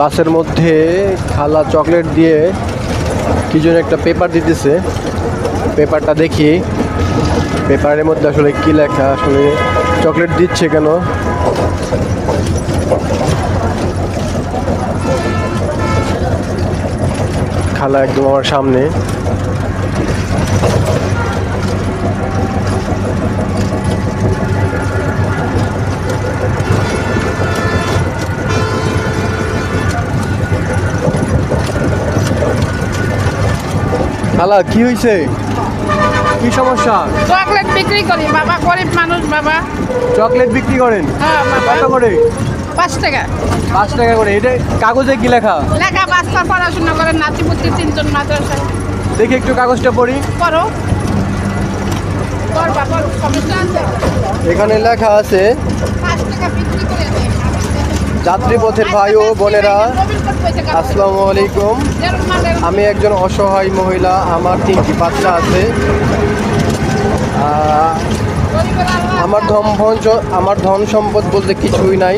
বাসের মধ্যে খালা চকলেট দিয়ে কি জন্য একটা পেপার দিতেছে। পেপারটা দেখি। পেপারের মধ্যে আসলে কি লেখা, আসলে চকলেট দিচ্ছে কেন? খালা একদম আমার সামনে। খালা কি হয়েছে কি সমস্যা? চকলেট বিক্রি করি বাবা গরিব মানুষ বাবা। চকলেট বিক্রি করেন? হ্যাঁ বাবা। কত করে? পাঁচ টাকা। পাঁচ টাকা করে। এটা কাগজে কি লেখা? লেখা বাচ্চা পড়াশোনা করে নাতিপুতি তিনজন মাদ্রাসায়। দেখি একটু কাগজটা পড়ি। আছে। এখানে লেখা আছে পাঁচ টাকা বিক্রি করে। যাত্রীপথের ভাই ও বোনেরা, আসসালামু আলাইকুম। আমি একজন অসহায় মহিলা, আমার তিনটি বাচ্চা আছে। আমার ধন আমার ধন সম্পদ বলতে কিছুই নাই।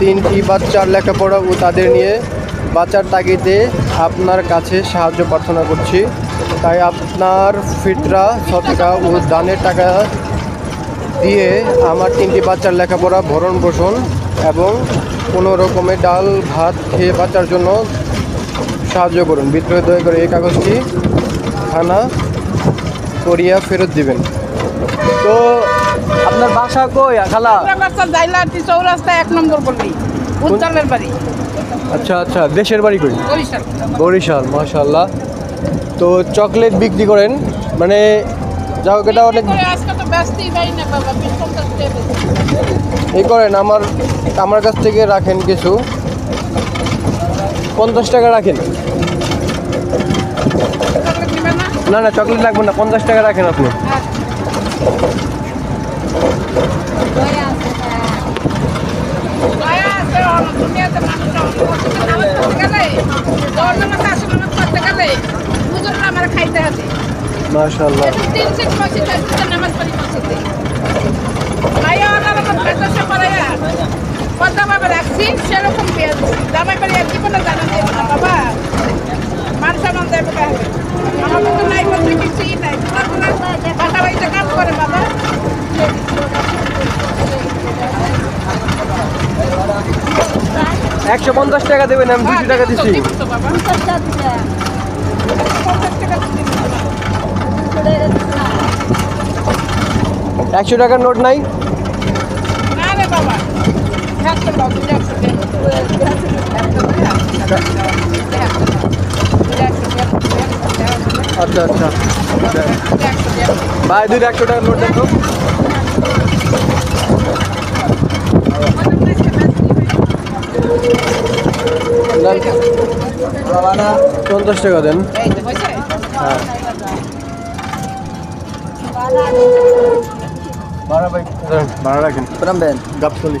তিনটি বাচ্চার লেখাপড়া ও তাদের নিয়ে বাচ্চার তাগিদে আপনার কাছে সাহায্য প্রার্থনা করছি। তাই আপনার ফিতরা, সৎকা ও দানের টাকা দিয়ে আমার তিনটি বাচ্চার লেখাপড়া ভরণ পোষণ এবং কোনো রকমের ডাল ভাত খেয়ে বাঁচার জন্য সাহায্য করুন। বিদ্রোহ দয়া করে এই কাগজটি থানা করিয়া ফেরত দিবেন। তো আপনার বাসা কই খালা? জাইলাটি চৌরাস্তা এক নম্বর বাড়ি। আচ্ছা আচ্ছা দেশের বাড়ি কই? বরিশাল। বরিশাল মাশাল্লাহ তো চকলেট বিক্রি করেন মানে যাও এটা অনেক আজকে তো ব্যস্তই না বাবা এই করেন আমার আমার কাছ থেকে রাখেন কিছু। পঞ্চাশ টাকা রাখেন। না না চকলেট লাগবে না পঞ্চাশ টাকা রাখেন আপনি। দয়া রাখছি সেরকম পেয়ে জামাই বাড়ি আর জীবনে জানা দিয়ে না বাবা মান সম্মান দেবে আমার কিন্তু নাই বলতে কিছুই নাই। আপনার বাসা বাড়িতে কাজ করে বাবা। একশো পঞ্চাশ টাকা দেবেন আমি দুশো টাকা দিচ্ছি দিব দিবি। একশো টাকার নোট নাই? না রে বাবা। আচ্ছা আচ্ছা। ভাই দুইটা একশো টাকার নোট দেখো। পঞ্চাশ টাকা দেন। এই তো হয়েছে? হ্যাঁ। ভাড়া ভাই। ভাড়া রাখেন। গাপসলি